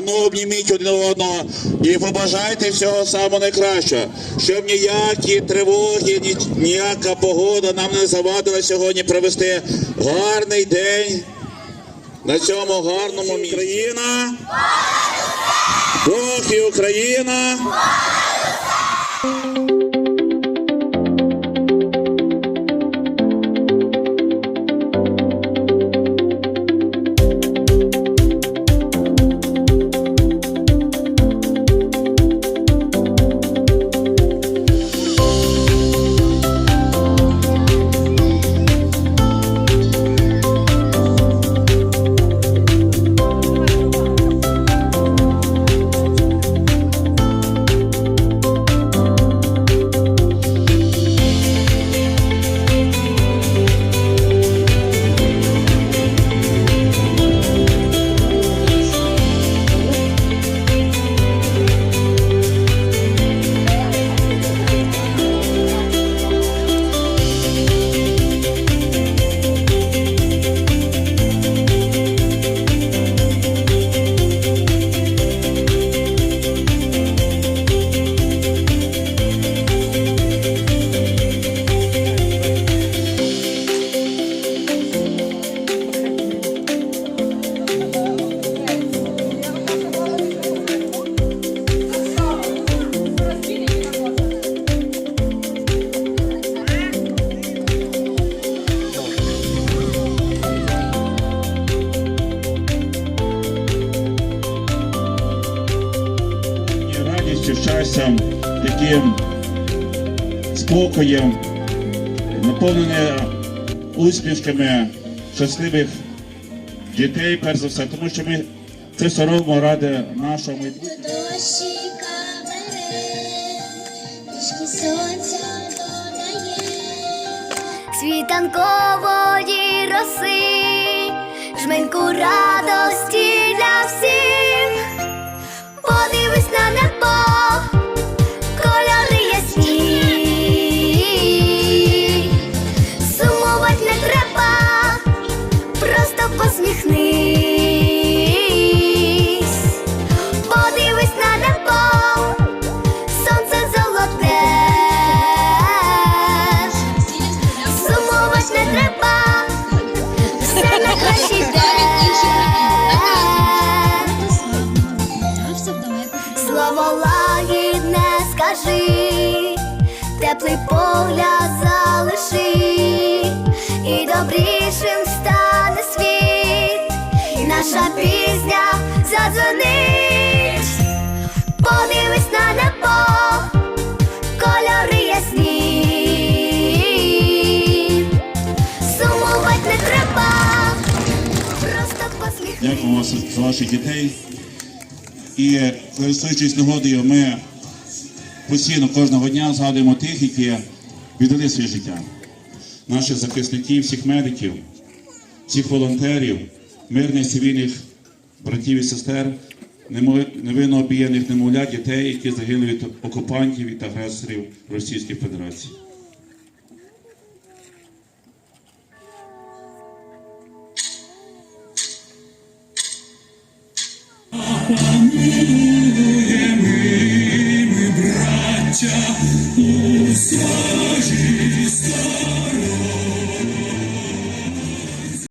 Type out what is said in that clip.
Ану, обніміть один одного і побажайте всього самого найкращого, щоб ніякі тривоги, ні, ніяка погода нам не завадила сьогодні провести гарний день на цьому гарному місці. Україна! Бог і Україна! Радістю, таким спокоєм, наповнене усмішками щасливих дітей, перш за все, тому що ми це все робимо ради нашого майбутнього. Світанкової роси, жменьку радості для всіх. Теплий погляд залиши, і добрішим стане світ, і наша пісня задзвонить. Подивись на небо, кольори ясні. Сумувати не треба, просто посміхнись. Дякую вас за ваших дітей. І користуючись нагодою, ми постійно кожного дня згадуємо тих, які віддали своє життя. Наших захисників, всіх медиків, всіх волонтерів, мирних цивільних братів і сестер, невинно обієних немовлят, дітей, які загинули від окупантів і агресорів Російської Федерації. Ми,